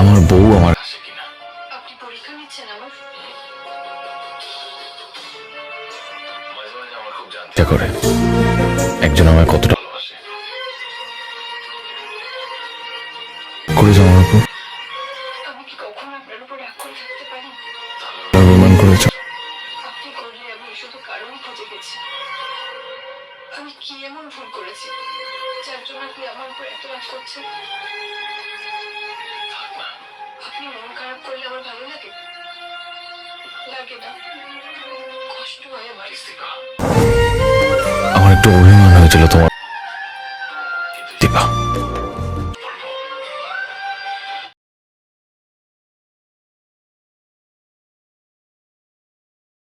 আমার বউ আমার আপনি পরীক্ষা নিচ্ছেন আমার আমার ইচ্ছা করে। একজন আমায় কতটা ভালোবাসে। করেছে আমার উপর? আমি কি কখনো আপনার উপর রাগ করে থাকতে পারি? শুধু কারণ খুঁজে গেছি আমি কি এমন ভুল করেছি যার জন্য আপনি আমার উপর এত রাগ করছেন? আপনি মন খারাপ করলে আমার ভালো লাগে? লাগে না। কষ্ট হয় আমার। আমার একটু অভিমান হয়েছিল তোমার